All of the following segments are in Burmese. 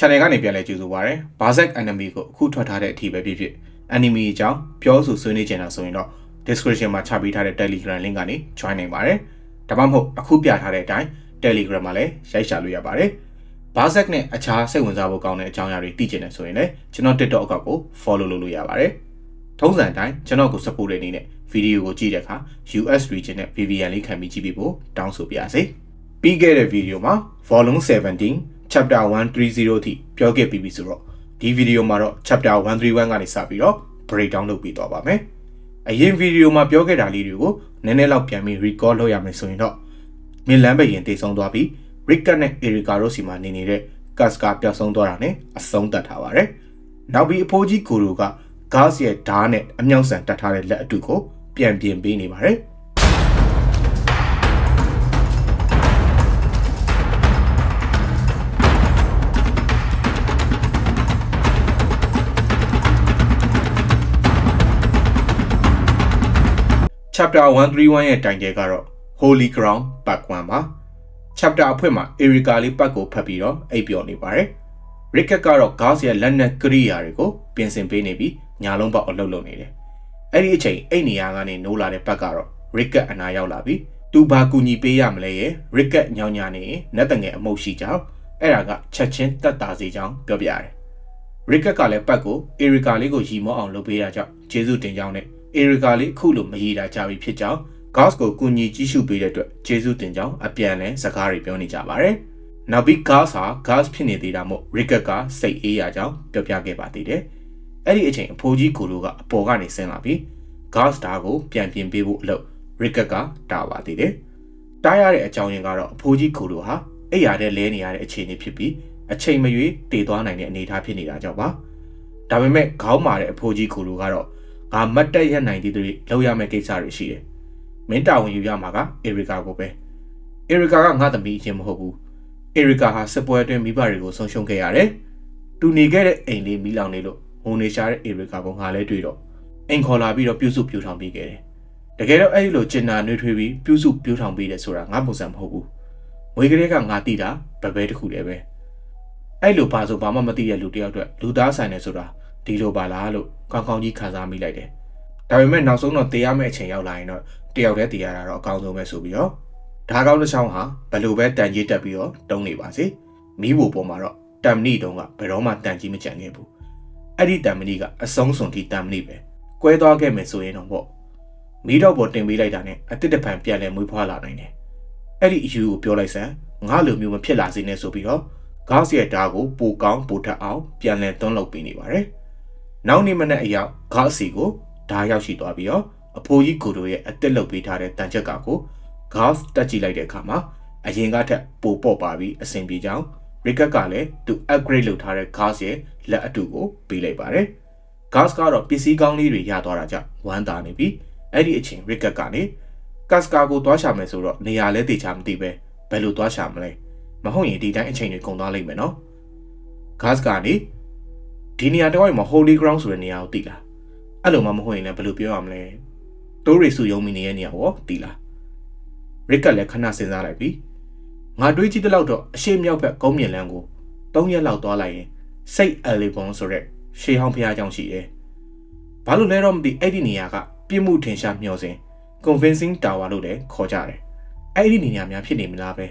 channel ကနေပြန်လဲကြိုဆိုပါရစေ။ Berserk anime ကိုအခုထွက်ထားတဲ့အထိပဲဖြစ်ဖြစ် anime အကြောင်းပြောဆိုဆွေးနွေးချင်တာဆိုရင်တော့ description မှာချပေးထားတဲ့ Telegram link ကနေ join နိုင်ပါတယ်။ဒါမှမဟုတ်အခုပြထားတဲ့အတိုင်း Telegram မှာလည်းရိုက်ရှာလို့ရပါတယ်။ Berserk နဲ့အခြားစိတ်ဝင်စားဖို့ကောင်းတဲ့အကြောင်းအရာတွေသိချင်တယ်ဆိုရင်လည်းကျွန်တော် TikTok account ကို follow လုပ်လို့ရပါတယ်။ထုံးစံအတိုင်းကျွန်တော်ကို support တဲ့အနေနဲ့ဗီဒီယိုကိုကြည့်တဲ့အခါ US region နဲ့ VPN လေးခံပြီးကြည့်ပြီးဖို့တောင်းဆိုပါရစေ။ပြီးခဲ့တဲ့ဗီဒီယိုမှာ volume 17 chapter 130အထိပြောခဲ့ပြီးပြီဆိုတော့ဒီဗီဒီယိုမှာတော့ chapter 131ကနေစပြီးတော့ break down လုပ်ပြီးသွားပါမယ်။အရင်ဗီဒီယိုမှာပြောခဲ့တာလေးတွေကိုနည်းနည်းလောက်ပြန်ပြီး recall လုပ်ရမယ်ဆိုရင်တော့မင်လန်ဘရင်တည်ဆုံသွားပြီး Rick နဲ့ Erika တို့စီမှာနေနေတဲ့ Casca ပျောက်ဆုံးသွားတာနဲ့အဆုံးသတ်ထားပါတယ်။နောက်ပြီးအဖိုးကြီးကိုရိုက gas ရဲ့ဓာတ်နဲ့အမြောက်ဆန်တက်ထားတဲ့လက်အတုကိုပြန်ပြင်ပေးနေပါတယ်။ chapter 131ရဲ့တိုင်တဲကတော့ Holy Ground Part 1ပါ chapter အဖွင့်မှာ Erika လေးပတ်ကိုဖတ်ပြီးတော့အိပ်ပျော်နေပါတယ် Ricket ကတော့ gas ရဲ့လက်နက်ကိရိယာတွေကိုပြင်ဆင်ပေးနေပြီးညာလုံးပေါက်အလုပ်လုပ်နေတယ်အဲ့ဒီအချိန်အိတ်နေရာကနေနိုးလာတဲ့ပတ်ကတော့ Ricket အနာရောက်လာပြီးသူဘာကူညီပေးရမလဲရဲ့ Ricket ညောင်ညာနေရင်လက်တငယ်အမုတ်ရှိကြောင်းအဲ့ဒါကချက်ချင်းတက်တာစီကြောင်းပြောပြရတယ် Ricket ကလည်းပတ်ကို Erika လေးကိုရီမောအောင်လုပ်ပေးရကြောင်းကျေးဇူးတင်ကြောင်းနဲ့ Erika လေးအခုလိုမရည်တာကြပြီဖြစ်ကြောင်း Gas ကိုကူညီကြည့်ရှုပေးတဲ့အတွက်ကျေးဇူးတင်ကြောင်းအပြန်အလှန်စကားတွေပြောနေကြပါတယ်။နောက်ပြီး Gas ဟာ Gas ဖြစ်နေသေးတာမို့ Ricket ကစိတ်အေးရကြောင်းပြောပြခဲ့ပါသေးတယ်။အဲ့ဒီအချိန်အဖိုးကြီးကိုလိုကအပေါ်ကနေဆင်းလာပြီး Gas ဓာတ်ကိုပြန်ပြင်ပေးဖို့အလုပ် Ricket ကတာပါသေးတယ်။တားရတဲ့အကြောင်းရင်းကတော့အဖိုးကြီးကိုလိုဟာအိယာတဲ့လဲနေရတဲ့အခြေအနေဖြစ်ပြီးအချိန်မရွေးတည်သွားနိုင်တဲ့အနေအထားဖြစ်နေတာကြောင့်ပါ။ဒါပေမဲ့ခေါင်းမာတဲ့အဖိုးကြီးကိုလိုကတော့ ငါမတ်တက်ရနိုင်သေးတွေလောက်ရမယ့်ကိစ္စတွေရှိတယ်။မင်းတာဝန်ယူရမှာကအေရီကာကိုပဲ။အေရီကာကငါသမီးအချင်းမဟုတ်ဘူး။အေရီကာဟာစစ်ပွဲအတွင်းမိဘတွေကိုဆုံးရှုံးခဲ့ရတယ်။သူနေခဲ့တဲ့အိမ်လေးမိလောင်နေလို့ဟိုနေရှာတဲ့အေရီကာကိုငါလဲတွေ့တော့အိမ်ခေါ်လာပြီးတော့ပြုစုပြူထောင်ပေးခဲ့တယ်။တကယ်တော့အဲ့ဒီလိုကျင်နာနှွေးထွေးပြီးပြုစုပြူထောင်ပေးတယ်ဆိုတာငါပုံစံမဟုတ်ဘူး။ငွေကလေးကငါတိတာဗပဲတစ်ခုလည်းပဲ။အဲ့လိုပါဆိုဘာမှမသိတဲ့လူတယောက်အတွက်လူသားဆိုင်နေဆိုတာ ဒီလိုပါလားလို့ကောင်းကောင်းကြီးခံစားမိလိုက်တယ်။ဒါပေမဲ့နောက်ဆုံးတော့တေးရမယ့်အချိန်ရောက်လာရင်တော့တယောက်တည်းတေးရတာတော့အကောင်းဆုံးပဲဆိုပြီးတော့ဓာကောင်းတစ်ချောင်းဟာဘယ်လိုပဲတန်ကြီးတက်ပြီးတော့တုံးနေပါစေ။မိဖို့ပေါ်မှာတော့တမ်မဏိတုံးကဘယ်တော့မှတန်ကြီးမကြံခဲ့ဘူး။အဲ့ဒီတမ်မဏိကအဆုံးစွန်ထိတမ်မဏိပဲ။ကွဲသွားခဲ့မယ်ဆိုရင်တော့ပေါ့မိတော့ပေါ်တင်ပေးလိုက်တာနဲ့အတစ်တပံပြန်လဲမွေးဖွားလာနိုင်တယ်။အဲ့ဒီအယူကိုပြောလိုက်စမ်းငါလိုမျိုးမဖြစ်လာစေနဲ့ဆိုပြီးတော့ဂါစ်ရဲ့ဓာတ်ကိုပိုကောင်းပိုထက်အောင်ပြန်လဲသွန်းလုပ်ပေးနေပါတယ်။ နောက်နေ့မနေ့အရောက်ဂါတ်စီကိုဓာတ်ရောက်ရှိသွားပြီးတော့အဖိုးကြီးကိုတို့ရဲ့အသက်လုပ်ပေးထားတဲ့တန်ချက်ကကိုဂါတ်တက်ကြည့်လိုက်တဲ့အခါမှာအရင်ကထက်ပိုပေါ့ပါပြီးအဆင်ပြေကြောင်းရစ်ကတ်ကလည်းသူ upgrade လုပ်ထားတဲ့ gas ရဲ့လက်အတူကိုပေးလိုက်ပါတယ်။ gas ကတော့ပစ္စည်းကောင်းလေးတွေရသွားတာကြောင့်ဝမ်းသာနေပြီးအဲ့ဒီအချိန်ရစ်ကတ်ကနေ gas ကာကိုသွားရှာမယ်ဆိုတော့နေရာလဲတေချာမသိပဲဘယ်လိုသွားရှာမလဲမဟုတ်ရင်ဒီတိုင်းအချိန်တွေကုန်သွားလိမ့်မယ်နော်။ gas ကနေ ဒီနေရာတစ်ဝိုက်မှာ Holy Ground ဆိုတဲ့နေရာကိုသိလားအဲ့လိုမှမဟုတ်ရင်လည်းဘယ်လိုပြောရမလဲတိုးရီစုယုံမိနေတဲ့နေရာကိုသိလားရစ်ကလည်းခဏစဉ်းစားလိုက်ပြီငါတွေးကြည့်တဲ့လောက်တော့အရှိမြောက်ဘက်ကုန်းမြင်လန်းကို၃ရက်လောက်သွားလိုက်ရင်စိတ်အလီဘွန်ဆိုတဲ့ရှေးဟောင်းဖျားကြောင်ရှိတယ်ဘာလို့လဲတော့မသိအဲ့ဒီနေရာကပြစ်မှုထင်ရှားမျှော်စင် convincing tower လို့လည်းခေါ်ကြတယ်အဲ့ဒီနေရာများဖြစ်နေမလားပဲ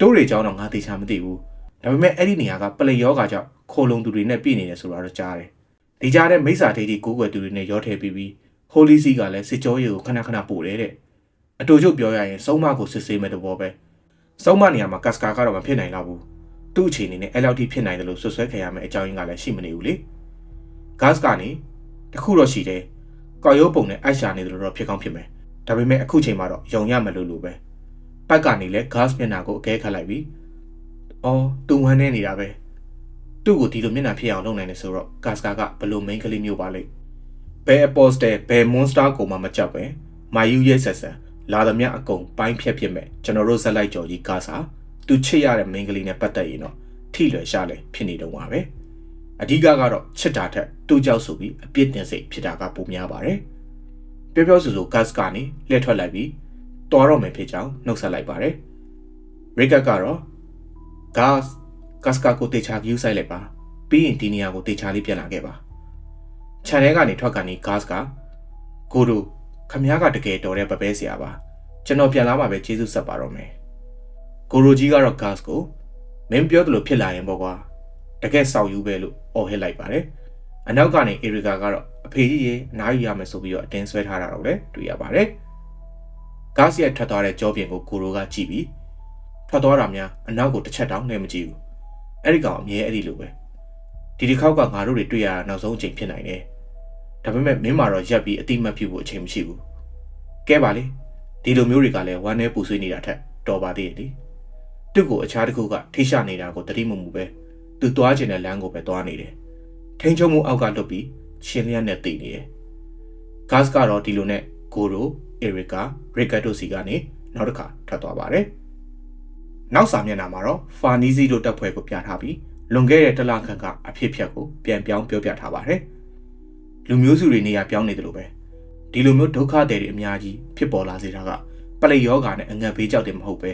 တိုးရီကြောင်တော့ငါသိချာမသိဘူးဒါပေမဲ့အဲ့ဒီနေရာကပလေယောဂါကြောင့် ခိုလုံသူတွေနဲ့ပြည်နေတယ်ဆိုတာတော့ကြားတယ်။ဒီကြားတဲ့မိစ္ဆာထေးကြီးကိုးကွယ်သူတွေနဲ့ရောထည့်ပြီးပြီး Holy See ကလည်းစစ်ကြောရေးကိုခဏခဏပို့တယ်တဲ့။အတူချုပ်ပြောရရင်စုံမကိုစစ်ဆေးမဲ့တဘောပဲစုံမနေရာမှာကတ်စကာကတော့မဖြစ်နိုင်တော့ဘူးသူ့အခြေအနေနဲ့အဲ့လောက်ထိဖြစ်နိုင်တယ်လို့ဆွဆွဲခံရမယ့်အကြောင်းရင်းကလည်းရှိမနေဘူးလေဂတ်စကနေတခုတော့ရှိတယ်ကောက်ရိုးပုံနဲ့အိုက်ရှာနေတယ်လို့တော့ဖြစ်ကောင်းဖြစ်မယ်ဒါပေမဲ့အခုချိန်မှာတော့ယုံရမလို့လို့ပဲပတ်ကနေလဲဂတ်မျက်နှာကိုအကဲခတ်လိုက်ပြီးအော်သူဝမ်းနေနေတာပဲ သူ့ကိုဒီလိုမျက်နှာဖြစ်အောင်လုပ်နိုင်တယ်ဆိုတော့ဂတ်စကာကဘလို့မိန်းကလေးမျိုးပါလိမ့်ဘယ်အပေါ်စတယ်ဘယ်မွန်စတာကိုမှမကြောက်ပဲမာယူရဲ့ဆက်ဆန်လာသမျှအကုန်ပိုင်းဖြတ်ဖြစ်မဲ့ကျွန်တော်တို့ဇက်လိုက်ကြော်ကြီးကားစာသူချစ်ရတဲ့မိန်းကလေးနဲ့ပတ်သက်ရင်တော့ထိလွယ်ရှားလဲဖြစ်နေတော့ပါပဲအဓိကကတော့ချစ်တာထက်သူ့ကြောက်ဆိုပြီးအပြစ်တင်စိတ်ဖြစ်တာကပိုများပါတယ်ပြောပြောဆိုဆိုဂတ်စ်ကနေလှည့်ထွက်လိုက်ပြီးတော်တော့မယ်ဖြစ်ကြောင်းနှုတ်ဆက်လိုက်ပါတယ်ရစ်ကတ်ကတော့ gas ကတ်စကာကိုတေချာ view ဆိုင်လိုက်ပါပြီးရင်ဒီနေရာကိုတေချာလေးပြန်လာခဲ့ပါခြံထဲကနေထွက်ကနေဂတ်စ်ကကိုတို့ခမ ्या ကတကယ်တော်တဲ့ပပဲဆရာပါကျွန်တော်ပြန်လာမှပဲကျေးဇူးဆက်ပါတော့မယ်ကိုရိုကြီးကတော့ဂတ်စ်ကိုမင်းပြောသလိုဖြစ်လာရင်ပေါ့ကွာတကယ်ဆောက်ယူပဲလို့អော်ဟစ်လိုက်ပါတယ်အနောက်ကနေအေရီကာကတော့အဖေကြီးရေအနားယူရမယ်ဆိုပြီးတော့အတင်းဆွဲထားတာတော့လည်းတွေ့ရပါတယ်ဂတ်စ်ရဲ့ထွက်သွားတဲ့ကြောပြင်ကိုကိုရိုကကြည့်ပြီးထွက်သွားတာများအနောက်ကိုတစ်ချက်တောင်နှဲမကြည့်ဘူး အဲ့ဒီကောင်အမြဲအဲ့ဒီလိုပဲဒီတစ်ခေါက်ကငါတို့တွေတွေ့ရတာနောက်ဆုံးအချိန်ဖြစ်နိုင်တယ်ဒါပေမဲ့မင်းမာတော့ရက်ပြီးအတိမတ်ဖြစ်ဖို့အချိန်မရှိဘူးကဲပါလေဒီလိုမျိုးတွေကလည်းဝမ်းနဲ့ပူဆွေးနေတာထက်တော်ပါသေးတယ်လေသူ့ကိုအခြားတစ်ခုကထိရှနေတာကိုတတိမမှုပဲသူသွားကျင်တဲ့လမ်းကိုပဲသွားနေတယ်ထိန်ချုံမှုအောက်ကလွတ်ပြီးရှင်လျက်နဲ့တည်နေတယ်ဂတ်စ်ကတော့ဒီလိုနဲ့ကိုရိုအေရီကာရီကတ်တိုစီကနေနောက်တစ်ခါထွက်သွားပါတယ် နောက်စာမျက်နှာမှာတော့ဖာနီဇီတို့တပ်ဖွဲ့ကိုပြထားပြီးလွန်ခဲ့တဲ့တလခန့်ကအဖြစ်ဖြတ်ကိုပြန်ပြောင်းပြောပြထားပါတယ်လူမျိုးစုတွေနေရာပြောင်းနေတယ်လို့ပဲဒီလိုမျိုးဒုက္ခတွေတွေအများကြီးဖြစ်ပေါ်လာစေတာကပလိယောဂါနဲ့အငတ်ဘေးကြောက်တယ်မဟုတ်ပဲ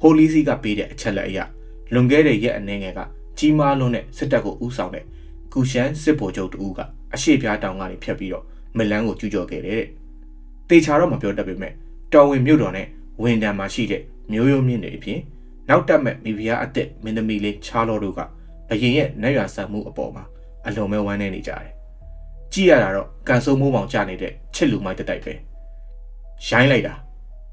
ဟိုလီစီကပေးတဲ့အချက်လက်အရာလွန်ခဲ့တဲ့ရက်အနေငယ်ကကြီးမားလွန်းတဲ့စစ်တပ်ကိုဥဆောင်တဲ့ကူရှန်စစ်ဗိုလ်ချုပ်တူကအရှိပြားတောင်ကနေဖြတ်ပြီးတော့မလန်းကိုကျူးကျော်ခဲ့တယ်တဲ့တေချာတော့မပြောတတ်ပေမဲ့တော်ဝင်မြို့တော်နဲ့ဝင်တန်မှာရှိတဲ့မျိုးရိုးမြင့်တွေအပြင် နောက်တက်မဲ့မိဖုရားအစ်စ်မင်းသမီးလေးချားလော်တို့ကဘရင်ရဲ့နတ်ရွာဆန်မှုအပေါ်မှာအလွန်ပဲဝမ်းနည်းနေကြတယ်။ကြည့်ရတာတော့ကန်ဆိုးမိုးပေါင်ကြနေတဲ့ချစ်လူမိုက်တက်တိုက်ပဲ။ရိုင်းလိုက်တာ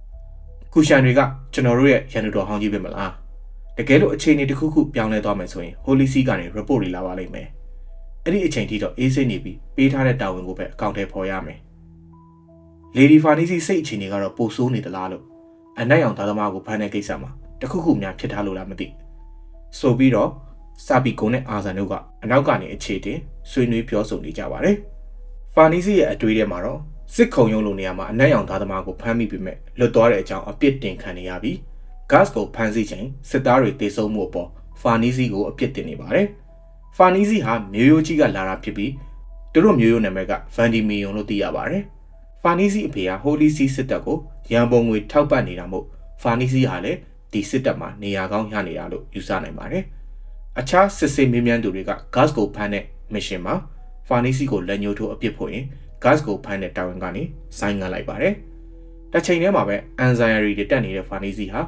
။ကူရှန်တွေကကျွန်တော်တို့ရဲ့ရန်သူတော်ဟောင်းကြီးပဲမလား။တကယ်လို့အခြေအနေတစ်ခုခုပြောင်းလဲသွားမယ်ဆိုရင် Holy See ကနေ report တွေလာပါလိမ့်မယ်။အဲ့ဒီအချိန်ထိတော့အေးစိတ်နေပြီးပေးထားတဲ့တာဝန်ကိုပဲအကောင့်ထဲပေါ်ရမယ်။ Lady Farnese စိတ်အခြေအနေကတော့ပိုဆိုးနေသလားလို့အနက်ရောင်သားသမားကိုဖမ်းတဲ့ကိစ္စမှာ တခုခုများဖြစ်ထားလို့လားမသိ။ဆိုပြီးတော့စာပီကုံနဲ့အာဇန်တို့ကအနောက်ကနေအခြေတင်ဆွေးနွေးပြောဆိုနေကြပါတယ်။ဖာနီစီရဲ့အတွေ့အထဲမှာတော့စစ်ခုံရုံးလိုနေရာမှာအနက်ရောင်သားသမားကိုဖမ်းမိပေမဲ့လွတ်သွားတဲ့အကြောင်းအပြစ်တင်ခံနေရပြီးဂတ်ကိုဖမ်းဆီးချိန်စစ်သားတွေတေဆုံးမှုအပေါ်ဖာနီစီကိုအပြစ်တင်နေပါတယ်။ဖာနီစီဟာမျိုးရိုးကြီးကလာတာဖြစ်ပြီးသူတို့မျိုးရိုးနာမည်ကဗန်ဒီမီယွန်လို့သိရပါတယ်။ဖာနီစီအဖေဟာဟိုလီစီစစ်တပ်ကိုရန်ပုံငွေထောက်ပံ့နေတာမို့ဖာနီစီဟာလည်း ဒီစစ်တပ်မှာနေရာကောင်းရနေတာလို့ယူဆနိုင်ပါတယ်။အခြားစစ်ဆေးမေးမြန်းသူတွေက gas ကိုဖမ်းတဲ့ mission မှာ Farnese ကိုလက်ညှိုးထိုးအပြစ်ဖို့ရင် gas ကိုဖမ်းတဲ့တာဝန်ကနေဆိုင်းငံ့လိုက်ပါတယ်။တစ်ချိန်တည်းမှာပဲ anxiety တွေတက်နေတဲ့ Farnese ဟာ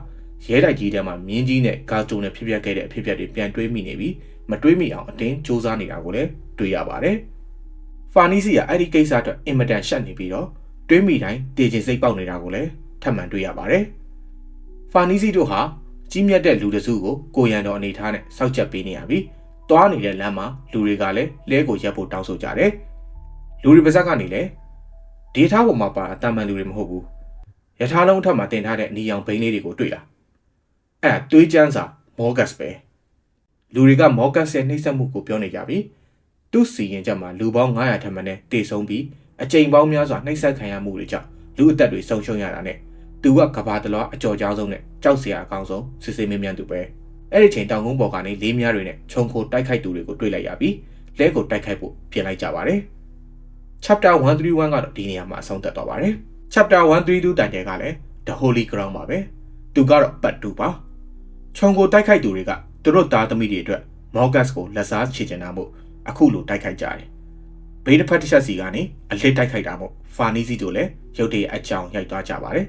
ရဲတိုက်ကြီးထဲမှာမြင်းကြီးနဲ့ gas တုံနဲ့ဖြစ်ပျက်ခဲ့တဲ့အဖြစ်အပျက်တွေပြန်တွေးမိနေပြီးမတွေးမိအောင်အတင်းစူးစမ်းနေတာကိုလည်းတွေ့ရပါတယ်။ Farnese ကအဲ့ဒီကိစ္စအတွက်အင်မတန်ရှက်နေပြီးတော့တွေးမိတိုင်းတည်ကျင်စိတ်ပေါက်နေတာကိုလည်းထပ်မံတွေ့ရပါတယ်။ Farnese တို့ဟာကြီးမြတ်တဲ့လူတစုကိုကိုရန်တော်အနေထားနဲ့စောက်ချက်ပေးနေရပြီ။သွားနေတဲ့လမ်းမှာလူတွေကလည်းလဲကိုရက်ဖို့တောင်းဆိုကြတယ်။လူတွေပါဇက်ကနေလည်းဒေတာပေါ်မှာပါအတမန်လူတွေမဟုတ်ဘူး။ယထာလုံးထက်မှာတင်ထားတဲ့အနီရောင်ဘိန်းလေးတွေကိုတွေ့လာ။အဲ့ဒါသွေးချမ်းစာမောဂတ်ပဲ။လူတွေကမောဂတ်ရဲ့နှိမ့်ဆက်မှုကိုပြောနေကြပြီ။သူ့စီရင်ချက်မှာလူပေါင်း900ထက်မနည်းတေဆုံးပြီးအကြိမ်ပေါင်းများစွာနှိမ့်ဆက်ခံရမှုတွေကြောင့်လူအသက်တွေဆုံးရှုံးရတာနဲ့ သူကကဘာတလွားအကြော်ကြောဆုံးနဲ့ကြောက်စရာအကောင်းဆုံးစစ်စစ်မင်းမြန်သူပဲအဲ့ဒီချိန်တောင်ကုန်းပေါ်ကနေလေးမြားတွေနဲ့ခြုံခိုတိုက်ခိုက်သူတွေကိုတွေ့လိုက်ရပြီးလဲကိုတိုက်ခိုက်ဖို့ပြင်လိုက်ကြပါတယ် chapter 131ကတော့ဒီနေရာမှာအဆုံးသတ်သွားပါတယ် chapter 132တိုင်တဲကလည်း the holy ground ပါပဲသူကတော့ပတ်တူပါခြုံကိုတိုက်ခိုက်သူတွေကသူတို့သားသမီးတွေအတွက် Morgus ကိုလက်စားချေချင်တာမို့အခုလိုတိုက်ခိုက်ကြတယ်ဘေးတစ်ဖက်တစ်ချက်စီကနေအလစ်တိုက်ခိုက်တာမို့ဖာနီစီတို့လည်းရုတ်တရက်အကြောင်းရိုက်သွားကြပါတယ်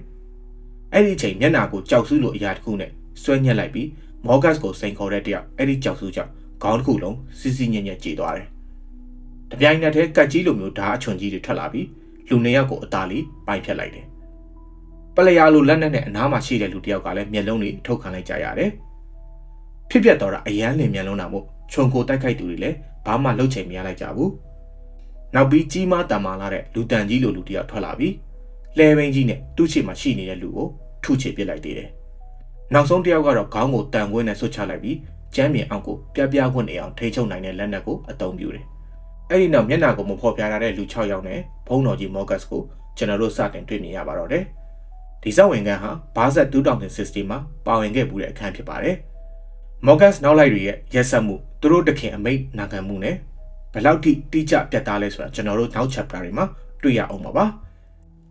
အဲ့ဒီအချိန်မျက်နာကိုကြောက်ဆူးလိုအရာတစ်ခုနဲ့ဆွဲညက်လိုက်ပြီးမော့ဂတ်ကိုစိန်ခေါ်တဲ့တယောက်အဲ့ဒီကြောက်ဆူးကြောင့်ခေါင်းတစ်ခုလုံးစီစီညံ့ညံ့ကြေသွားတယ်။တပြိုင်နက်တည်းကတ်ကြီးလိုမျိုးဓာအချွန်ကြီးတွေထွက်လာပြီးလူနှစ်ယောက်ကိုအသာလေးပိုင်ဖြတ်လိုက်တယ်။ပလျာလိုလက်နက်နဲ့အနားမှာရှိတဲ့လူတစ်ယောက်ကလည်းမျက်လုံးတွေထုတ်ခံလိုက်ကြရတယ်။ဖြစ်ပျက်တော့တာအရန်လင်မျက်လုံးတာမို့ခြုံကိုတိုက်ခိုက်သူတွေလည်းဘာမှလှုပ်ချင်မရလိုက်ကြဘူး။နောက်ပြီးကြီးမားတန်မာလာတဲ့လူတန်ကြီးလိုလူတစ်ယောက်ထွက်လာပြီး လှဲဘင်းကြီးနဲ့သူ့ချေမှာရှိနေတဲ့လူကိုထုချေပစ်လိုက်သေးတယ်။နောက်ဆုံးတစ်ယောက်ကတော့ခေါင်းကိုတန်ခွင်းနဲ့ဆွတ်ချလိုက်ပြီးကျမ်းမြေအောင်ကိုပြပြခွင့်နေအောင်ထိချုံနိုင်တဲ့လက်နက်ကိုအသုံးပြုတယ်။အဲ့ဒီနောက်မျက်နှာကိုမဖော်ပြထားတဲ့လူ6ယောက်နဲ့ဘုံတော်ကြီးမော့ဂတ်ကိုကျွန်တော်တို့စတင်တွေ့မြင်ရပါတော့တယ်။ဒီဇက်ဝင်ကန်ဟာဘာဇက်2060မှာပါဝင်ခဲ့မှုတဲ့အခန်းဖြစ်ပါတယ်။မော့ဂတ်နောက်လိုက်တွေရဲ့ရက်ဆက်မှုသူတို့တခင်အမိတ်နာခံမှုနဲ့ဘယ်လောက်ထိတိကျပြတ်သားလဲဆိုတာကျွန်တော်တို့နောက် chapter တွေမှာတွေ့ရအောင်ပါပါ။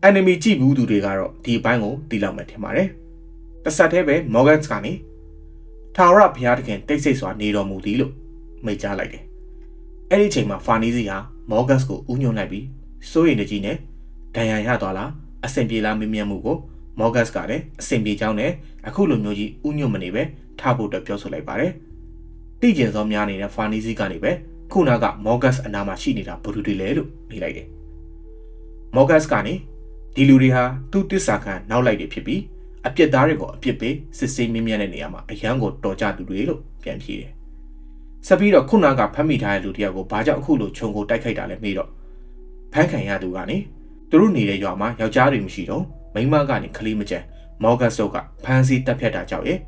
enemy ကြည့်ဘူးသူတွေကတော့ဒီအပိုင်းကိုသိလောက်မယ်ထင်ပါတယ်။တစ်ဆက်တည်းပဲ Morgans ကနေထာဝရဘုရားသခင်တိတ်ဆိတ်စွာနေတော်မူသည်လို့မိန့်ကြားလိုက်တယ်။အဲ့ဒီအချိန်မှာဖာနီစီဟာမော့ဂတ်ကိုဥညွှန်လိုက်ပြီးစိုးရိမ်နေကြီးနဲ့ဒဏ်ရာရသွားလားအဆင်ပြေလားမေးမြန်းမှုကိုမော့ဂတ်ကလည်းအဆင်ပြေကြောင်းနဲ့အခုလိုမျိုးကြီးဥညွှန်မနေပဲထားဖို့အတွက်ပြောဆိုလိုက်ပါတယ်။တိကျင်စောများနေတဲ့ဖာနီစီကနေပဲခုနကမော့ဂတ်အနာမှာရှိနေတာဘယ်သူတွေလဲလို့မေးလိုက်တယ်။မော့ဂတ်ကနေ ဒီလူတွေဟာသူ့တစ္ဆာခံနောက်လိုက်တွေဖြစ်ပြီးအပြစ်သားတွေကိုအပြစ်ပေးစစ်ဆေးမြင်းမြန်းတဲ့နေရာမှာအရန်ကိုတော်ကြသူတွေလို့ပြန်ဖြေတယ်။ဆက်ပြီးတော့ခုနကဖမ်းမိထားတဲ့လူတယောက်ကိုဘာကြောင့်အခုလိုခြုံကိုတိုက်ခိုက်တာလဲမေးတော့ဖမ်းခံရသူကနေသူတို့နေတဲ့ရွာမှာယောက်ျားတွေမရှိတော့မိန်းမကနေခလေးမကျန်မော်ဂတ်ဆိုကဖမ်းဆီးတပ်ဖြတ်တာကြောင့်ရဲ့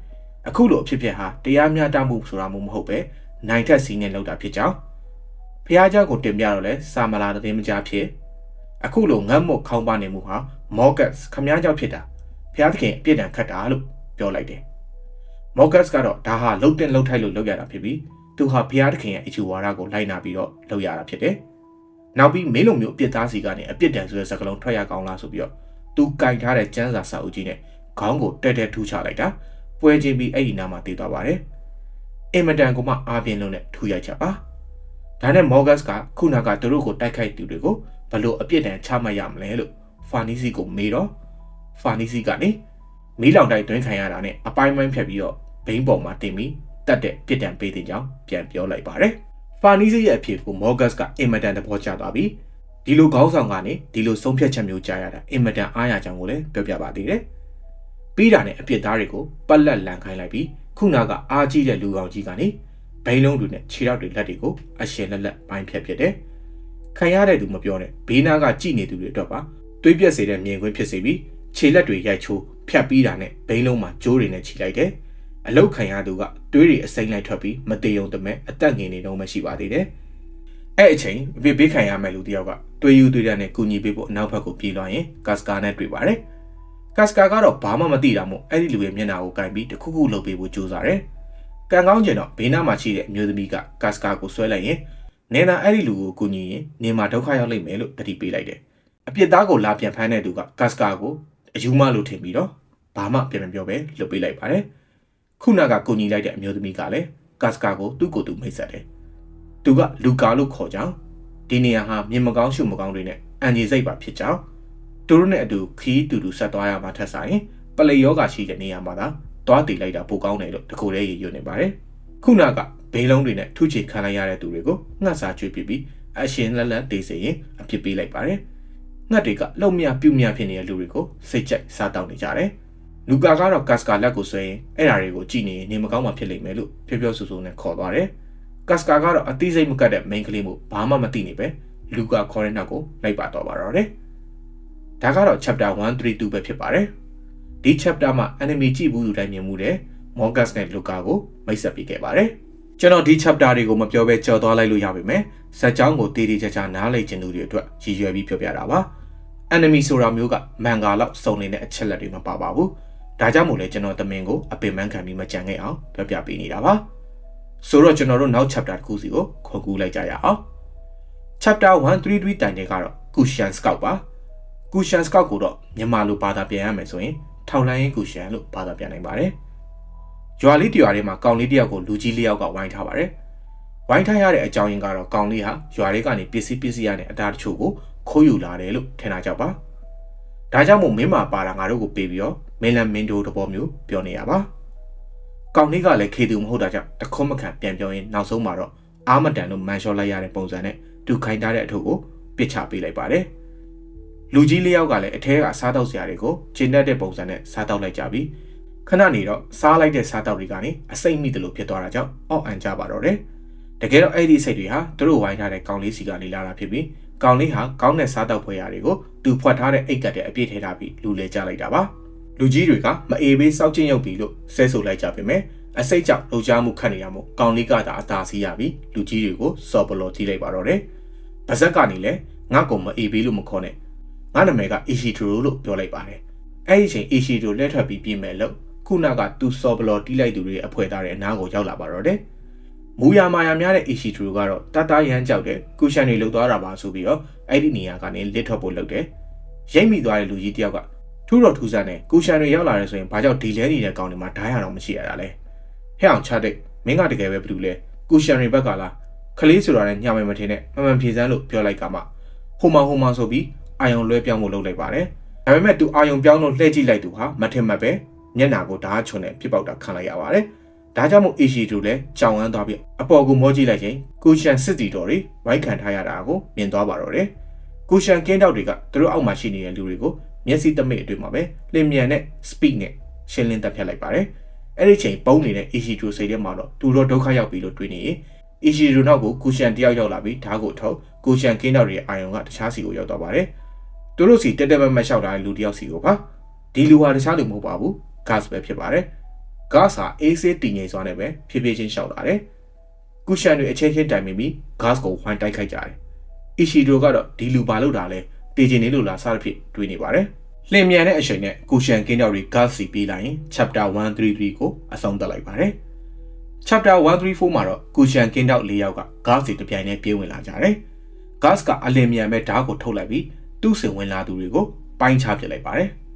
အခုလိုအဖြစ်ဖြစ်ဟာတရားမျှတမှုဆိုတာမျိုးမဟုတ်ပဲနိုင်ထက်စီးနဲ့လောက်တာဖြစ်ကြောင်းဖះเจ้าကိုတင်ပြတော့လဲစာမလာတဲ့မကြားဖြစ် အခုလိုငတ်မုတ်ခေါင်းပါနေမှုဟာမော်ဂတ်ခမားကြောင့်ဖြစ်တာဖះသခင်အပြစ်ဒဏ်ခတ်တာလို့ပြောလိုက်တယ်မော်ဂတ်ကတော့ဒါဟာလှုပ်တဲ့လှုပ်ထိုက်လို့လုပ်ရတာဖြစ်ပြီးသူဟာဖះသခင်ရဲ့အချူဝါဒကိုလိုက်နာပြီးတော့လုပ်ရတာဖြစ်တယ်နောက်ပြီးမင်းလိုမျိုးအပြစ်သားစီကနေအပြစ်ဒဏ်ဆိုတဲ့စကားလုံးထွက်ရကောင်းလားဆိုပြီးတော့သူကင်ထားတဲ့ကျန်းစာစာအုပ်ကြီးနဲ့ခေါင်းကိုတက်တက်ထူးချလိုက်တာပွဲချင်းပြီးအဲ့ဒီနားမှာတည်သွားပါတယ်အင်မတန်ကမှအားပြင်းလုံးနဲ့ထူရိုက်ချက်ပါဒါနဲ့မော်ဂတ်ကခုနကသူတို့ကိုတိုက်ခိုက်သူတွေကို ဘလို့အပြစ်ဒဏ်ချမှတ်ရမလဲလို့ဖာနီစီကိုမေးတော့ဖာနီစီကနေမီးလောင်တိုက်တွင်းခံရတာနဲ့အပိုင်းပိုင်းဖြတ်ပြီးတော့ဘိန်းပေါ်မှာတင်ပြီးတတ်တဲ့ပြစ်ဒဏ်ပေးတဲ့ကြောင်းပြန်ပြောလိုက်ပါတယ်ဖာနီစီရဲ့အဖြစ်ကိုမော်ဂတ်ကအင်မတန်သဘောကျသွားပြီးဒီလိုခေါင်းဆောင်ကနေဒီလိုဆုံးဖြတ်ချက်မျိုးကြားရတာအင်မတန်အားရကြောင်းကိုလည်းပြောပြပါသေးတယ်ပြီးတာနဲ့အပြစ်သားတွေကိုပတ်လက်လန်ခိုင်းလိုက်ပြီးခုနကအားကြီးတဲ့လူကောင်ကြီးကနေဘိန်းလုံးတွေနဲ့ခြေထောက်တွေလက်တွေကိုအရှင်လက်လက်ပိုင်းဖြတ်ဖြစ်တယ် ခံရတဲ့သူမပြောနဲ့ဘေးနားကကြည်နေသူတွေအတွက်ပါတွေးပြက်စေတဲ့မြင်ကွင်းဖြစ်စေပြီးခြေလက်တွေရိုက်ချိုးဖြတ်ပြီးတာနဲ့ဘိန်းလုံးမှာကြိုးတွေနဲ့ခြိလိုက်တယ်အလုတ်ခံရသူကတွေးတွေအစိမ့်လိုက်ထွက်ပြီးမတေုံတမဲအသက်ငင်နေတော့မှရှိပါသေးတယ်အဲ့အချိန်အပြစ်ပေးခံရမယ်လူတယောက်ကတွေးယူတွေးတဲ့နဲ့ကုညီပေးဖို့အနောက်ဘက်ကိုပြေးလွှားရင်ကတ်စကာနဲ့တွေ့ပါတယ်ကတ်စကာကတော့ဘာမှမသိတာမို့အဲ့ဒီလူရဲ့မျက်နှာကိုကင်ပြီးတခုခုလုပ်ပေးဖို့ကြိုးစားတယ်ကံကောင်းကျင်တော့ဘေးနားမှာရှိတဲ့အမျိုးသမီးကကတ်စကာကိုဆွဲလိုက်ရင် နေနာအဲ့ဒီလူကိုကူညီရင်နေမှာဒုက္ခရောက်လိမ့်မယ်လို့တတိပေးလိုက်တယ်အပြစ်သားကိုလာပြန်ဖမ်းတဲ့သူကကတ်စကာကိုအယူမလို့ထင်ပြီးတော့ဘာမှပြန်မပြောပဲလှုပ်ပေးလိုက်ပါတယ်ခုနကကူညီလိုက်တဲ့အမျိုးသမီးကလည်းကတ်စကာကိုသူ့ကိုယ်သူမိတ်ဆက်တယ်သူကလူကာလို့ခေါ်ကြောင်းဒီနေရာဟာမြင်မကောင်းရှုမကောင်းတွေနဲ့အန်ကြီးစိတ်ပါဖြစ်ကြောင်းသူတို့နဲ့အတူခီးတူတူဆက်သွားရမှာထက်ဆိုင်ပလေယောဂရှိတဲ့နေရာမှာသာသွားတည်လိုက်တာပိုကောင်းတယ်လို့တကူလေးရည်ရွနေပါတယ်ခုနက ဘေးလုံးတွေနဲ့ထုချေခံလိုက်ရတဲ့သူတွေကိုငှက်စာကျွေးပြပြီးအရှင်လက်လက်တေးစေရင်အပြစ်ပေးလိုက်ပါတယ်ငှက်တွေကလုံမြပြုတ်မြဖြစ်နေတဲ့လူတွေကိုစိတ်ကြိုက်စားတောင်းနေကြတယ်လူကာကတော့ကတ်စကာလက်ကိုဆွဲရင်အဲ့ဓာတွေကိုကြည့်နေရင်နေမကောင်းမှဖြစ်လိမ့်မယ်လို့ပြောပြောဆိုဆိုနဲ့ခေါ်သွားတယ်ကတ်စကာကတော့အသိစိတ်မကတ်တဲ့ main ကလေးမို့ဘာမှမသိနေပဲလူကာခေါ်တဲ့နောက်ကိုလိုက်ပါတော့ပါတော့တယ်ဒါကတော့ chapter 132ပဲဖြစ်ပါတယ်ဒီ chapter မှာ enemy ကြည့်ဘူးလူတိုင်းမြင်မှုတဲ့ Morgus နဲ့ Luca ကိုမိတ်ဆက်ပေးခဲ့ပါတယ် ကျွန်တော်ဒီ chapter တွေကိုမပြောဘဲကြော်သွားလိုက်လို့ရပါမယ်ဇက်ကြောင်းကိုတည်တည်ချာချာနားလည်ခြင်းသူတွေအတွက်ရည်ရွယ်ပြီးပြောပြတာပါ enemy ဆိုတာမျိုးကမန်ဂါလောက်စုံနေတဲ့အချက်လက်တွေမပါပါဘူးဒါကြောင့်မို့လဲကျွန်တော်တမင်ကိုအပင်ပန်းခံပြီးမကြံခဲ့အောင်ပြောပြပေးနေတာပါဆိုတော့ကျွန်တော်တို့နောက် chapter တစ်ခုစီကိုခေါ်ကူးလိုက်ကြရအောင် chapter 133တိုင်တဲ့ကတော့ cushion scout ပါ cushion scout ကိုတော့မြန်မာလိုဘာသာပြန်ရမယ်ဆိုရင်ထောက်လိုင်းရင် cushion လို့ဘာသာပြန်နိုင်ပါတယ် ရွာလေးတရွာထဲမှာကောင်လေးတယောက်ကိုလူကြီးလေးယောက်ကဝိုင်းထားပါတယ်ဝိုင်းထားရတဲ့အကြောင်းရင်းကတော့ကောင်လေးဟာရွာလေးကနေပစ္စည်းပစ္စည်းရတဲ့အတားတချို့ကိုခိုးယူလာတယ်လို့ထင်တာကြောက်ပါဒါကြောင့်မို့မင်းမာပါလာငါတို့ကိုပေးပြီးတော့မင်းလန်မင်းတို့တဘောမျိုးပြောနေရပါကောင်လေးကလည်းခေသူမဟုတ်တာကြောင့်တခွန်းမခံပြန်ပြောရင်နောက်ဆုံးမှာတော့အာမတန်လို့မန်လျှော့လိုက်ရတဲ့ပုံစံနဲ့သူခိုင်းထားတဲ့အထုပ်ကိုပစ်ချပေးလိုက်ပါတယ်လူကြီးလေးယောက်ကလည်းအထဲကစားတောက်စရာတွေကိုကျင်းတတ်တဲ့ပုံစံနဲ့စားတောက်လိုက်ကြပြီး ခဏနေတော့စားလိုက်တဲ့စားတောက်တွေကနေအစိမ့်မိတယ်လို့ဖြစ်သွားတာကြောင့်အော့အန်ကြပါတော့တယ်တကယ်တော့အဲ့ဒီစိတ်တွေဟာသူတို့ဝိုင်းထားတဲ့ကောင်လေးစီကနေလာတာဖြစ်ပြီးကောင်လေးဟာကောင်းတဲ့စားတောက်ဖွဲရာတွေကိုသူဖွက်ထားတဲ့အိတ်ကတ်တဲ့အပြည့်ထဲထားပြီးလူလဲကြလိုက်တာပါလူကြီးတွေကမအေးဘေးစောက်ချင်းရုပ်ပြီးလို့ဆဲဆိုလိုက်ကြပေမဲ့အစိတ်ကြောင့်လှုပ်ရှားမှုခတ်နေရမို့ကောင်လေးကသာအသာစီးရပြီးလူကြီးတွေကိုစော်ပလော်တီးလိုက်ပါတော့တယ်ဗဇက်ကနေလဲငါ့ကိုမအေးဘေးလို့မခေါ်နဲ့ငါနာမည်ကအီရှီထရိုလို့ပြောလိုက်ပါတယ်အဲ့ဒီအချိန်အီရှီထရိုလက်ထွက်ပြီးပြင်မယ်လို့ ခုနကသူစော်ပလော်တီးလိုက်သူတွေအဖွဲသားတဲ့အနားကိုရောက်လာပါတော့တယ်မူရမာယာများတဲ့အီရှီထရိုကတော့တတရမ်းကြောက်တယ်ကုရှန်တွေလှုပ်သွားတာပါဆိုပြီးတော့အဲ့ဒီနေရာကနေလစ်ထွက်ဖို့လုပ်တယ်ရိတ်မိသွားတဲ့လူကြီးတယောက်ကထူးတော်ထူးဆန်းတယ်ကုရှန်တွေရောက်လာတယ်ဆိုရင်ဘာကြောင့်ဒီလဲနေတဲ့ကောင်တွေမှာဓာတ်ရတော့မရှိရတာလဲဟဲ့အောင်ချတဲ့မင်းကတကယ်ပဲဘာလို့လဲကူရှန်ရီဘက်ကလားခလေးဆိုတာနဲ့ညမယ်မထင်နဲ့မမှန်ဖြေစမ်းလို့ပြောလိုက်ကမှဟိုမဟိုမဆိုပြီးအာယုံလွဲပြောင်းဖို့လုပ်လိုက်ပါတယ်ဒါပေမဲ့သူအာယုံပြောင်းလို့လှည့်ကြည့်လိုက်သူဟာမထင်မှတ်ပဲ မျက်နာကိုဓာတ်ချွန်နဲ့ပြစ်ပေါက်တာခံလိုက်ရပါတယ်ဒါကြောင့်မို့အီရှီတူလည်းကြောင်ဝမ်းသွားပြီးအပေါ်ကိုမောကြည့်လိုက်ရင်ကူရှန်စစ်တီတော်တွေဝိုက်ခံထားရတာကိုမြင်သွားပါတော့တယ်ကူရှန်ကင်းတောက်တွေကသူတို့အောက်မှာရှိနေတဲ့လူတွေကိုမျက်စိတမိတ်အတွင်းမှာပဲလင်မြန်နဲ့ speed နဲ့ရှင်းလင်းတက်ဖြတ်လိုက်ပါတယ်အဲ့ဒီချိန်ပုံနေတဲ့အီရှီတူစိတ်ထဲမှာတော့သူတော့ဒုက္ခရောက်ပြီလို့တွေးနေရင်အီရှီရိုနောက်ကိုကူရှန်တယောက်ရောက်လာပြီးဓာတ်ကိုထုတ်ကူရှန်ကင်းတော့ရဲ့အာယုံကတခြားစီကိုရောက်သွားပါတယ်။သူတို့စီတက်တက်မတ်မတ်လျှောက်လာတဲ့လူတယောက်စီကိုပါဒီလူဟာတခြားလူမဟုတ်ပါဘူး။ ဂတ်ပဲဖြစ်ပါတယ်။ဂတ်ဟာအေးဆေးတည်ငြိမ်စွာနဲ့ပဲဖြည်းဖြည်းချင်းလျှောက်လာတယ်။ကူရှန်တွေအချင်းချင်းတိုင်မိပြီးဂတ်ကိုဝိုင်းတိုက်ခိုက်ကြတယ်။အီရှီရိုကတော့ဒီလူဘာလို့တာလဲတည်ကျင်နေလို့လားစသဖြင့်တွေးနေပါတယ်။လင်မြန်တဲ့အချိန်နဲ့ကူရှန်ကင်းတော့တွေဂတ်စီပြီးလိုက်ရင် chapter 133ကိုအဆုံးသတ်လိုက်ပါတယ်။ chapter 134မှာတော့ကူရှန်ကင်းတောက်၄ယောက်က gas တွေတပြိုင်တည်းပြေးဝင်လာကြတယ်။ gas ကအလင်မြန်မဲ့ဓာတ်ကိုထုတ်လိုက်ပြီးသူ့စင်ဝင်လာသူတွေကိုပိုင်းခြားပစ်လိုက်ပါတယ်။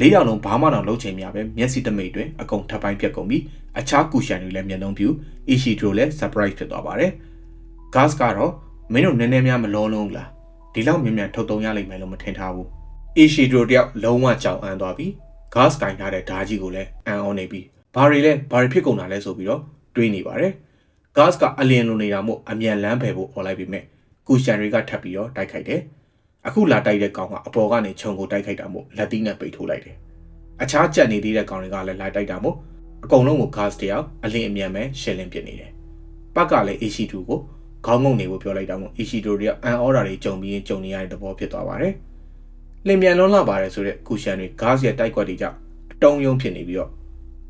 ၄ယောက်လုံးဘာမှတော့လုံးချင်မြပဲမျက်စိတမိတ်တွင်အကုန်ထပ်ပိုင်းပြတ်ကုန်ပြီးအခြားကူရှန်တွေလည်းမျက်လုံးပြူအီရှီဒရိုလည်း surprise ဖြစ်သွားပါတယ်။ gas ကတော့မင်းတို့နည်းနည်းများမလုံးလုံးလားဒီလောက်မြန်မြန်ထုတ်သုံးရလိမ့်မယ်လို့မထင်ထားဘူး။အီရှီဒရိုတယောက်လုံးဝကြောင်အန်းသွားပြီး gas ကင်ထားတဲ့ဓာကြီးကိုလည်းအန်အောင်နေပြီးဘာတွေလဲဘာတွေဖြစ်ကုန်တာလဲဆိုပြီးတော့တွေးနေပါတယ်။ gas ကအလင်းလိုနေတာမို့အမြန်လမ်းဖယ်ဖို့អော်လိုက်ပြီးမြဲကူရှန်တွေကထပ်ပြီးတော့တိုက်ခိုက်တယ်။ အခုလာတိုက်တဲ့ကောင်ကအပေါ်ကနေခြုံကိုတိုက်ခိုက်တာမို့လက်သီးနဲ့ပိတ်ထိုးလိုက်တယ်။အခြားကြက်နေသေးတဲ့ကောင်တွေကလည်းလာတိုက်တာမို့အကုန်လုံးကို gas တယောက်အလင်းအမြန်ပဲရှယ်လင်းပစ်နေတယ်။ပတ်ကလည်း Ishi2 ကိုခေါင်းငုံနေဖို့ပြောလိုက်တာမို့ Ishi2 တွေကအန်အော်ဒါတွေကြုံပြီးကြုံနေရတဲ့သဘောဖြစ်သွားပါတယ်။လင်မြန်လွန်းလာပါတယ်ဆိုတဲ့ကူရှန်တွေ gas ရဲ့တိုက်ကွက်တွေကြောင့်တုံးယုံဖြစ်နေပြီးတော့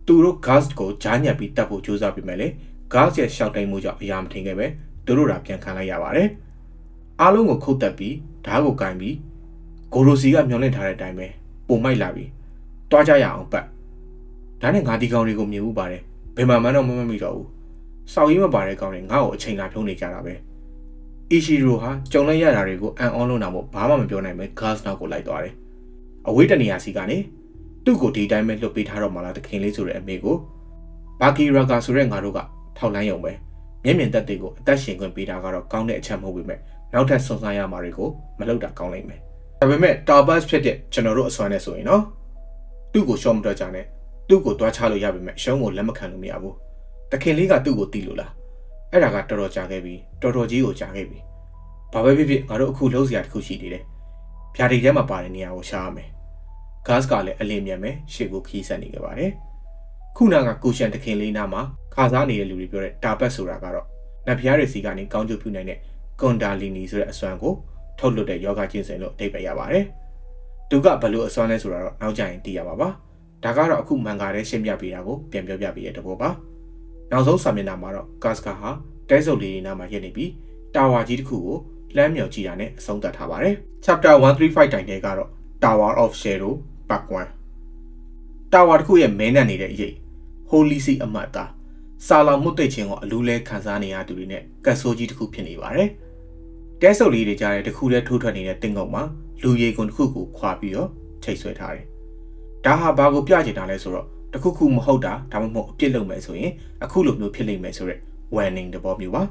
သူတို့ gas ကိုကြားညက်ပြီးတက်ဖို့ကြိုးစားပြီးမှလည်း gas ရဲ့ရှောက်တိုင်မှုကြောင့်အရာမထင်ခဲ့ပဲသူတို့တာပြန်ခံလိုက်ရပါတယ်။ အားလုံးကိုခုတ်တက်ပြီးဓာတ်ကိုကင်ပြီးဂိုရိုစီကမျောလင့်ထားတဲ့အတိုင်းပဲပုံမိုက်လာပြီးတွားကြရအောင်ပတ်။ဒါနဲ့ငါဒီကောင်တွေကိုမြင်မှုပါတယ်။ဘယ်မှမှတော့မမမိတော့ဘူး။စောက်ရင်းမပါတဲ့ကောင်တွေငါ့ကိုအချိန်လာဖြုံးနေကြတာပဲ။အီရှီရိုဟာကြုံလိုက်ရတာတွေကိုအန်အောလုံးတာမို့ဘာမှမပြောနိုင်ပဲ gas နောက်ကိုလိုက်သွားတယ်။အဝေးတနေရာစီကနေသူ့ကိုဒီတိုင်းပဲလှုပ်ပေးထားတော့မှလားတခင်လေးဆိုတဲ့အမေကိုဘာကီရာဂါဆိုတဲ့ငါတို့ကထောက်လန်းရုံပဲမျက်မြင်သက်တွေကိုအသက်ရှင်ခွင့်ပေးတာကတော့ကောင်းတဲ့အချက်မဟုတ်ပေမဲ့ နောက်ထပ်စွန့်စားရမှာတွေကိုမလုပ်တာကောင်းလိမ့်မယ်ဒါပေမဲ့တာဘတ်ဖြစ်တဲ့ကျွန်တော်တို့အစွမ်းနဲ့ဆိုရင်နော်သူ့ကိုရှော့မတော့ကြနဲ့သူ့ကိုတွားချလို့ရပေမဲ့ရှုံးကိုလက်မခံလို့မရဘူးတခင်လေးကသူ့ကိုတီးလို့လားအဲ့ဒါကတော်တော်ကြာခဲ့ပြီတော်တော်ကြီးကိုကြာခဲ့ပြီဘာပဲဖြစ်ဖြစ်ငါတို့အခုလုံးစရာတစ်ခုရှိနေတယ်ဖြာဒီထဲမှာပါတဲ့နေရာကိုရှားရမယ် gas ကလည်းအလင်းမြန်ပဲရှေ့ကိုခီးဆက်နေကြပါတယ်။ခုနကကိုရှန်တခင်လေးနားမှာခါစားနေတဲ့လူတွေပြောတဲ့တာပတ်ဆိုတာကတော့နတ်ဖျားတွေစီကနေကောင်းကျိုးပြုနိုင်တဲ့ ကွန်ဒါလီနီဆိုတဲ့အစွမ်းကိုထုတ်လွှတ်တဲ့ယောဂကျင့်စဉ်လို့အဓိပ္ပာယ်ရပါတယ်။သူကဘလို့အစွမ်းလဲဆိုတာတော့နောက်ကျရင်သိရပါပါ။ဒါကတော့အခုမန်ဂါထဲရှင်းပြပေးတာကိုပြန်ပြောပြပေးတဲ့တဘောပါ။နောက်ဆုံးစာမျက်နှာမှာတော့ gas ကဟာတဲဆုပ်လေးတွေနားမှာရက်နေပြီးတာဝါကြီးတစ်ခုကိုလမ်းမြော်ကြည့်တာနဲ့အဆုံးသတ်ထားပါတယ်။ chapter 135တိုင်တဲ့ကတော့ Tower of Shadow ပတ်ကွမ်တာဝါတစ်ခုရဲ့မဲနက်နေတဲ့အရေး Holy See အမတ်သားစာလောင်မှုတ်သိချင်းကိုအလူးလဲခံစားနေရသူတွေနဲ့ကတ်ဆိုးကြီးတစ်ခုဖြစ်နေပါတယ်။ တဲဆုပ်လေးတွေကြားတဲ့တစ်ခုတည်းထိုးထွက်နေတဲ့တင်ကုန်းမှာလူရည်ကွန်တစ်ခုကိုခွာပြီးတော့ချိတ်ဆွဲထားတယ်။ဒါဟာဘာကိုပြချင်တာလဲဆိုတော့တစ်ခုခုမဟုတ်တာဒါမှမဟုတ်အပြစ်လုပ်မယ်ဆိုရင်အခုလိုမျိုးဖြစ်လိမ့်မယ်ဆိုတော့ warning တဘောမျိုးပါ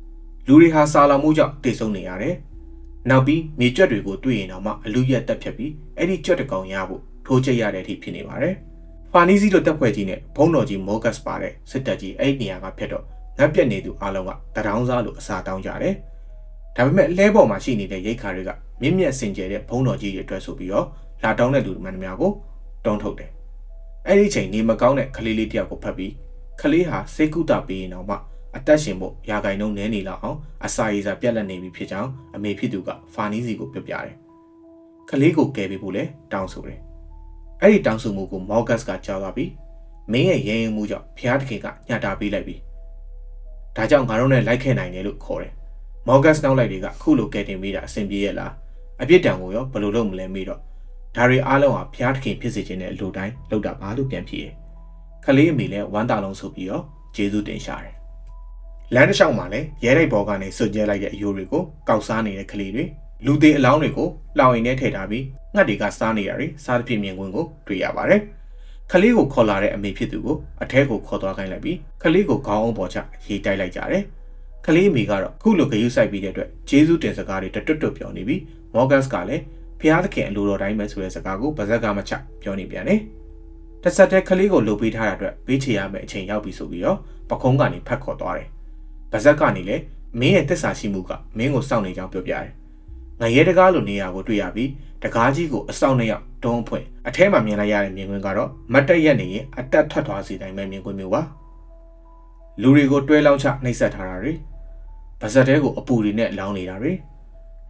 ။လူတွေဟာစာလောင်မှုကြောင့်တိတ်ဆုံးနေရတယ်။နောက်ပြီးမြေကြွက်တွေကိုတွေ့ရင်တော့မှအလူရက်တက်ဖြတ်ပြီးအဲ့ဒီကြွက်တကောင်ရဖို့ထိုးချိတ်ရတဲ့အထိဖြစ်နေပါတယ်။ဖာနီစီလိုတပ်ဖွဲ့ကြီးနဲ့ဘုံတော်ကြီးမော့ဂတ်ပါတဲ့စစ်တပ်ကြီးအဲ့ဒီနေရာကဖြတ်တော့ငတ်ပြက်နေသူအလုံးကတရောင်းစားလို့အစာတောင်းကြတယ်။ ဒါပေမဲ့လဲပေါ်မှာရှိနေတဲ့ရိတ်ခါတွေကမြင့်မြတ်စင်ကြယ်တဲ့ဘုံတော်ကြီးတွေအတွက်ဆိုပြီးတော့လာတောင်းတဲ့လူမှန်သမျှကိုတုံးထုတ်တယ်။အဲ့ဒီချိန်နေမကောင်းတဲ့ကလေးလေးတယောက်ကိုဖတ်ပြီးကလေးဟာစိတ်ကူတာပေးရင်တော့မှအသက်ရှင်ဖို့ရာဂိုင်နှုန်းနည်းနေလောက်အောင်အစာရည်စာပြက်လက်နေပြီဖြစ်ကြောင်းအမေဖြစ်သူကဖာနီစီကိုပြောပြတယ်။ကလေးကိုကယ်ပေးဖို့လဲတောင်းဆိုတယ်။အဲ့ဒီတောင်းဆိုမှုကိုမော့ဂတ်ကကြားသွားပြီးမင်းရဲ့ရဲရင်မှုကြောင့်ဖျားတခင်ကညှတာပေးလိုက်ပြီ။ဒါကြောင့်ငါတို့နဲ့လိုက်ခဲ့နိုင်တယ်လို့ခေါ်တယ်။ မော့ဂတ်နောက်လိုက်တွေကအခုလိုကယ်တင်ပေးတာအဆင်ပြေရဲ့လား။အပြစ်တံကိုရောဘယ်လိုလုပ်မလဲမေးတော့ဒါတွေအားလုံးဟာဖျားတခင်ဖြစ်စေခြင်းနဲ့အလိုတိုင်းလောက်တာပါလို့ပြန်ဖြေတယ်။ကလေးအမေလည်းဝမ်းတာလုံးဆိုပြီးတော့ကျေးဇူးတင်ရှာတယ်။လမ်းတစ်လျှောက်မှာလည်းရဲတိုက်ဘော်ကနေစွန့်ကြဲလိုက်တဲ့အယိုးတွေကိုကောက်စားနေတဲ့ကလေးတွေလူသေးအလောင်းတွေကိုလောင်ရင်ထဲထည့်ထားပြီးငှက်တွေကစားနေတာတွေစားသဖြင့်မြင်ကွင်းကိုတွေ့ရပါတယ်။ခလေးကိုခေါ်လာတဲ့အမေဖြစ်သူကိုအထဲကိုခေါ်သွားခိုင်းလိုက်ပြီးခလေးကိုခေါင်းအောင်ပေါ်ချရေးတိုက်လိုက်ကြတယ် ခလေးအမေကတော့ခုလိုဂယုစိုက်ပြီးတဲ့အတွက်ဂျေဇုတင်စကားတွေတွတ်တွတ်ပြောနေပြီးမော်ဂတ်စ်ကလည်းဖျားသခင်အလိုတော်တိုင်းပဲဆိုတဲ့စကားကိုဗဇက်ကမချပြောနေပြန်တယ်တဆက်တဲ့ခလေးကိုလှုပ်ပေးထားတဲ့အတွက်ဘေးချေရမယ့်အချိန်ရောက်ပြီဆိုပြီးတော့ပခုံးကနေဖတ်ခေါ်သွားတယ်ဗဇက်ကနေလည်းမင်းရဲ့တစ္ဆာရှိမှုကမင်းကိုစောင့်နေကြောင်းပြောပြတယ်ငရဲတကားလိုနေရာကိုတွေ့ရပြီးတကားကြီးကိုအဆောင်နှစ်ယောက်တုံးဖွင့်အထဲမှာမြင်လိုက်ရတဲ့မြင်ကွင်းကတော့မတ်တက်ရက်နေရင်အတက်ထွက်သွားစီတိုင်းပဲမြင်ကွင်းမျိုးပါလူတွေကိုတွဲလောင်းချနှိပ်စက်ထားတာတွေ ဗဇက်တဲကိုအပူတွေနဲ့လောင်းနေတာတွေ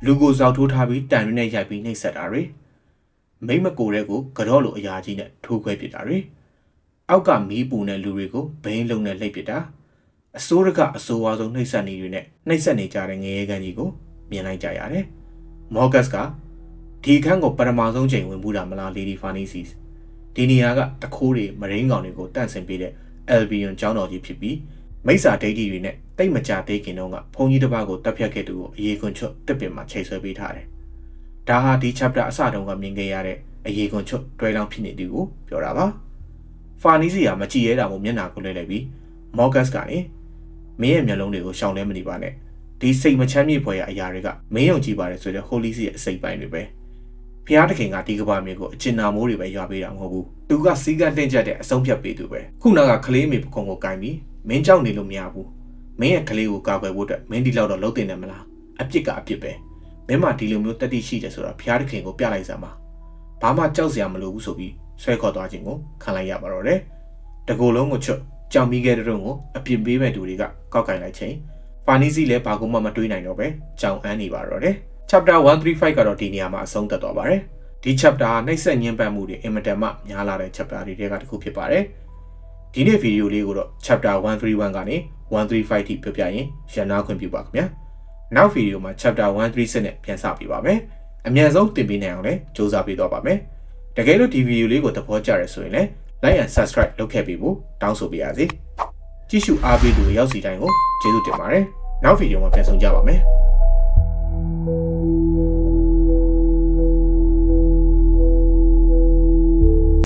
လူကိုစောက်ထိုးထားပြီးတန်ရင်းနဲ့ရိုက်ပြီးနှိပ်စက်တာတွေမိမ့်မကိုတဲ့ကိုကြော့လိုအရာကြီးနဲ့ထိုးခွဲပစ်တာတွေအောက်ကမီးပူတဲ့လူတွေကိုဘိန်းလုံးနဲ့လှိပ်ပစ်တာအစိုးရကအဆိုးအဝါဆုံးနှိပ်စက်နေတွေနဲ့နှိပ်စက်နေကြတဲ့ငရဲကန်းကြီးကိုမြင်လိုက်ကြရတယ်မော်ဂတ်စ်ကဒီအခန်းကိုပထမဆုံးချိန်ဝင်မှုတာမလား Lady Farnesis ဒီနေရာကတခိုးတွေမရင်းကောင်တွေကိုတန့်စင်ပေးတဲ့ Albion ကျောင်းတော်ကြီးဖြစ်ပြီး မိစ္ဆာဒိဋ္ဌိတွေနဲ့တိတ်မကြသေးခင်တုန်းကဘုန်းကြီးတစ်ပါးကိုတပ်ဖြတ်ခဲ့သူကိုအရေးခွန်ချွတ်တစ်ပင်မှာချိန်ဆွဲပေးထားတယ်။ဒါဟာဒီ chapter အစတုန်းကမြင်ခဲ့ရတဲ့အရေးခွန်ချွတ်တွဲလောင်းဖြစ်နေသူကိုပြောတာပါ။ Farnesis ကမကြည့်ရတာမို့မျက်နှာကိုလဲလိုက်ပြီး Morgus ကနေမင်းရဲ့မျက်လုံးတွေကိုရှောင်လဲမနေပါနဲ့ဒီစိတ်မချမ်းမြေ့ဖွယ်ရအရာတွေကမင်းယုံကြည်ပါတယ်ဆိုတဲ့ Holy See ရဲ့အစိတ်ပိုင်းတွေပဲ။ဖျားတခင်ကဒီကဘာမြေကိုအကျဉ်းနာမိုးတွေပဲရွာပေးတာမဟုတ်ဘူးသူကစီကန်းတင်ကြက်တဲ့အဆုံးဖြတ်ပေးသူပဲခုနကကလေးမေပခုံကိုကင်ပြီး မင်းကြောက်နေလို့မရဘူးမင်းရဲ့ကလေးကိုကာကွယ်ဖို့အတွက်မင်းဒီလောက်တော့လုံးတင်တယ်မလားအပြစ်ကအပြစ်ပဲမင်းမဒီလိုမျိုးတက်တိရှိတယ်ဆိုတော့ဖျားတခင်ကိုပြလိုက်စမ်းပါဘာမှကြောက်စရာမလိုဘူးဆိုပြီးဆွဲခေါ်သွားခြင်းကိုခံလိုက်ရပါတော့တယ်တကူလုံးကိုချွတ်ကြောင်ပြီးခဲ့တဲ့တုန်းကိုအပြစ်ပေးမဲ့သူတွေကကောက်ကင်လိုက်ချိန်ဖာနီစီလည်းဘာမှမတွေးနိုင်တော့ပဲကြောင်အန်းနေပါတော့တယ် chapter 135ကတော့ဒီနေရာမှာအဆုံးသတ်သွားပါတယ်ဒီ chapter ဟာနှိပ်စက်ညှဉ်းပန်းမှုတွေအင်မတန်မှများလာတဲ့ chapter တွေထဲကတစ်ခုဖြစ်ပါတယ် ဒီနေ့ဗီဒီယိုလေးကိုတော့ chapter 131ကနေ135ထိပြောပြရင်ရန်နာခွင့်ပြုပါခင်ဗျာနောက်ဗီဒီယိုမှာ chapter 136နဲ့ပြန်စပြပါမယ်အမြန်ဆုံးတင်ပေးနိုင်အောင်လည်းစူးစမ်းပေးတော့ပါမယ်တကယ်လို့ဒီဗီဒီယိုလေးကိုသဘောကျရဆိုရင်လည်း like and subscribe လုပ်ခဲ့ပေးဖို့တောင်းဆိုပါရစေကြည့်ရှုအားပေးသူတွေရောက်စီတိုင်းကိုကျေးဇူးတင်ပါတယ်နောက်ဗီဒီယိုမှာပြန်ဆုံကြပါမယ်